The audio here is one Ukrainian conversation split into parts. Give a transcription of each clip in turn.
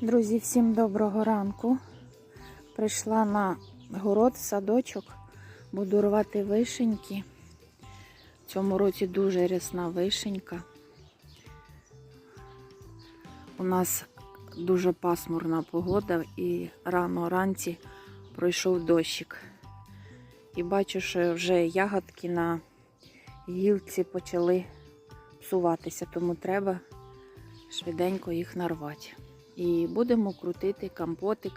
Друзі, всім доброго ранку. Прийшла на город, садочок, буду рвати вишеньки. В цьому році дуже рясна вишенька. У нас дуже пасмурна погода і рано ранці пройшов дощик. І бачу, що вже ягодки на гілці почали псуватися, тому треба швиденько їх нарвати. І будемо крутити компотик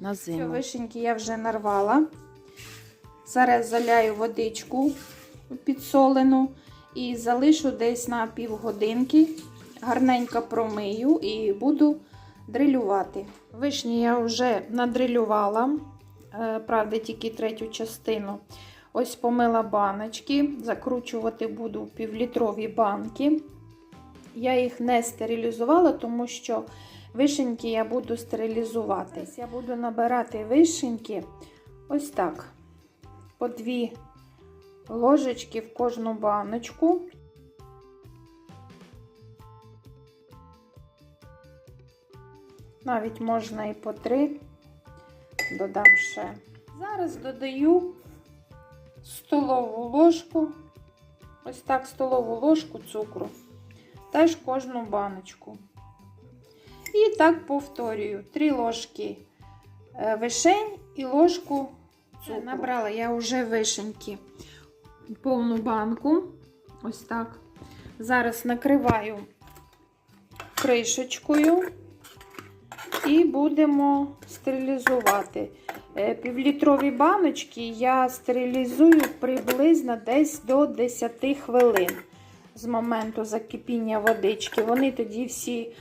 на Все, вишеньки я вже нарвала. Зараз заляю водичку підсолену і залишу десь на півгодинки. Гарненько промию і буду дрилювати. Вишні я вже надрилювала, е, правда, тільки третю частину. Ось помила баночки, закручувати буду в півлітрові банки. Я їх не стерилізувала, тому що вишеньки я буду стерилізувати. Я буду набирати вишеньки ось так. По дві ложечки в кожну баночку. Навіть можна і по три. Додам ще. Зараз додаю столову ложку, ось так столову ложку цукру теж кожну баночку. І так повторюю: три ложки е, вишень і ложку цукру. Набрала я вже вишеньки повну банку. Ось так. Зараз накриваю кришечкою і будемо стерилізувати. Е, Півлітрові баночки я стерилізую приблизно десь до 10 хвилин з моменту закипіння водички. Вони тоді всі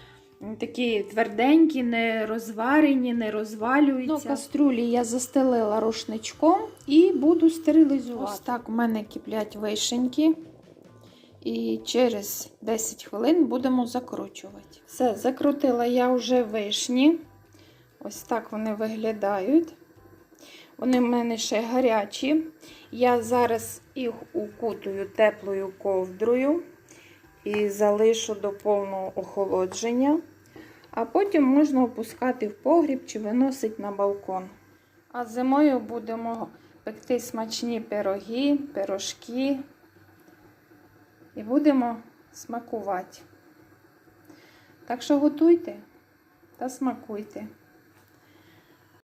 такі тверденькі, не розварені, не розвалюються. Ну, каструлі я застелила рушничком і буду стерилізувати. Ось так у мене киплять вишеньки. І через 10 хвилин будемо закручувати. Все, закрутила я вже вишні. Ось так вони виглядають. Вони в мене ще гарячі. Я зараз їх укутую теплою ковдрою і залишу до повного охолодження. А потім можна опускати в погріб чи виносити на балкон. А зимою будемо пекти смачні пироги, пирожки. І будемо смакувати. Так що готуйте та смакуйте.